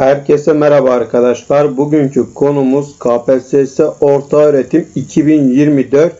Herkese merhaba arkadaşlar. Bugünkü konumuz KPSS Orta Öğretim 2024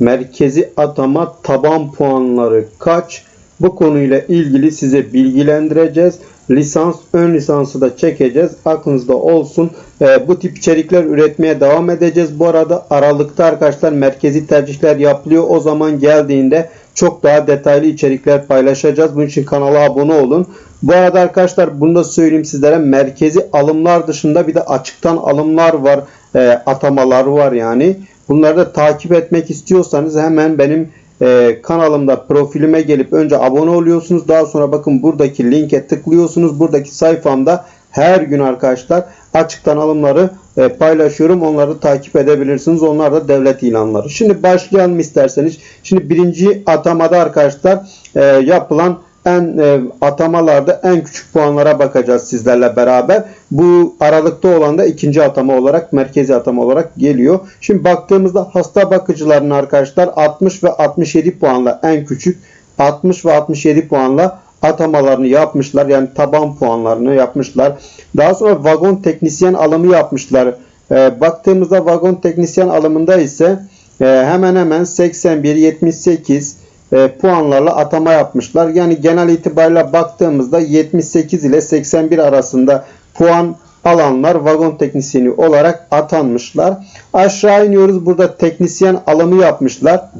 Merkezi Atama Taban Puanları kaç? Bu konuyla ilgili size bilgilendireceğiz. Lisans, ön lisansı da çekeceğiz. Aklınızda olsun. Ee, bu tip içerikler üretmeye devam edeceğiz. Bu arada Aralık'ta arkadaşlar merkezi tercihler yapılıyor. O zaman geldiğinde çok daha detaylı içerikler paylaşacağız. Bunun için kanala abone olun. Bu arada arkadaşlar bunu da söyleyeyim sizlere. Merkezi alımlar dışında bir de açıktan alımlar var. E, atamalar var yani. Bunları da takip etmek istiyorsanız hemen benim e, kanalımda profilime gelip önce abone oluyorsunuz. Daha sonra bakın buradaki linke tıklıyorsunuz. Buradaki sayfamda her gün arkadaşlar açıktan alımları e, paylaşıyorum. Onları takip edebilirsiniz. Onlar da devlet ilanları. Şimdi başlayalım isterseniz. Şimdi birinci atamada arkadaşlar e, yapılan en e, atamalarda en küçük puanlara bakacağız sizlerle beraber. Bu aralıkta olan da ikinci atama olarak merkezi atama olarak geliyor. Şimdi baktığımızda hasta bakıcıların arkadaşlar 60 ve 67 puanla en küçük 60 ve 67 puanla atamalarını yapmışlar. Yani taban puanlarını yapmışlar. Daha sonra vagon teknisyen alımı yapmışlar. E, baktığımızda vagon teknisyen alımında ise e, hemen hemen 81, 78 e, puanlarla atama yapmışlar. Yani genel itibariyle baktığımızda 78 ile 81 arasında puan alanlar vagon teknisyeni olarak atanmışlar. Aşağı iniyoruz. Burada teknisyen alımı yapmışlar.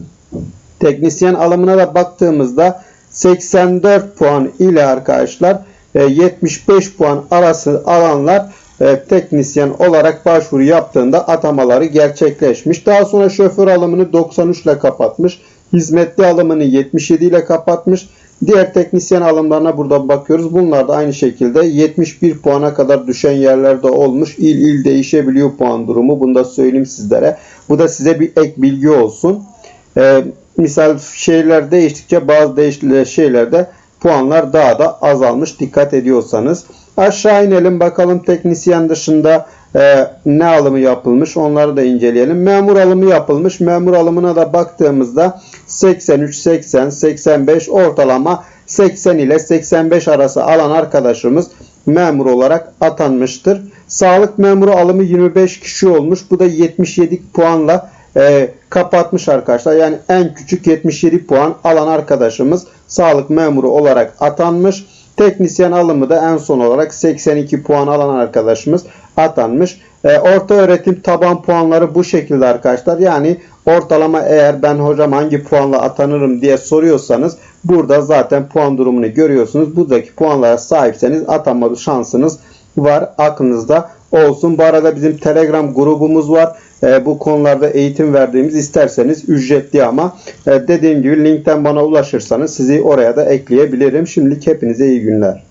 Teknisyen alımına da baktığımızda 84 puan ile arkadaşlar 75 puan arası alanlar e, teknisyen olarak başvuru yaptığında atamaları gerçekleşmiş. Daha sonra şoför alımını 93 ile kapatmış. Hizmetli alımını 77 ile kapatmış. Diğer teknisyen alımlarına burada bakıyoruz. Bunlar da aynı şekilde 71 puana kadar düşen yerlerde olmuş. İl il değişebiliyor puan durumu. Bunu da söyleyeyim sizlere. Bu da size bir ek bilgi olsun. Ee, misal şeyler değiştikçe bazı değişiklikler şeylerde puanlar daha da azalmış. Dikkat ediyorsanız. Aşağı inelim bakalım teknisyen dışında e, ne alımı yapılmış onları da inceleyelim. Memur alımı yapılmış. Memur alımına da baktığımızda 83, 80, 85 ortalama 80 ile 85 arası alan arkadaşımız memur olarak atanmıştır. Sağlık memuru alımı 25 kişi olmuş. Bu da 77 puanla e, kapatmış arkadaşlar. Yani en küçük 77 puan alan arkadaşımız sağlık memuru olarak atanmış. Teknisyen alımı da en son olarak 82 puan alan arkadaşımız atanmış. E, orta öğretim taban puanları bu şekilde arkadaşlar. Yani ortalama eğer ben hocam hangi puanla atanırım diye soruyorsanız burada zaten puan durumunu görüyorsunuz. Buradaki puanlara sahipseniz atanma şansınız var aklınızda olsun. Bu arada bizim Telegram grubumuz var. E, bu konularda eğitim verdiğimiz isterseniz ücretli ama e, dediğim gibi linkten bana ulaşırsanız sizi oraya da ekleyebilirim. Şimdilik hepinize iyi günler.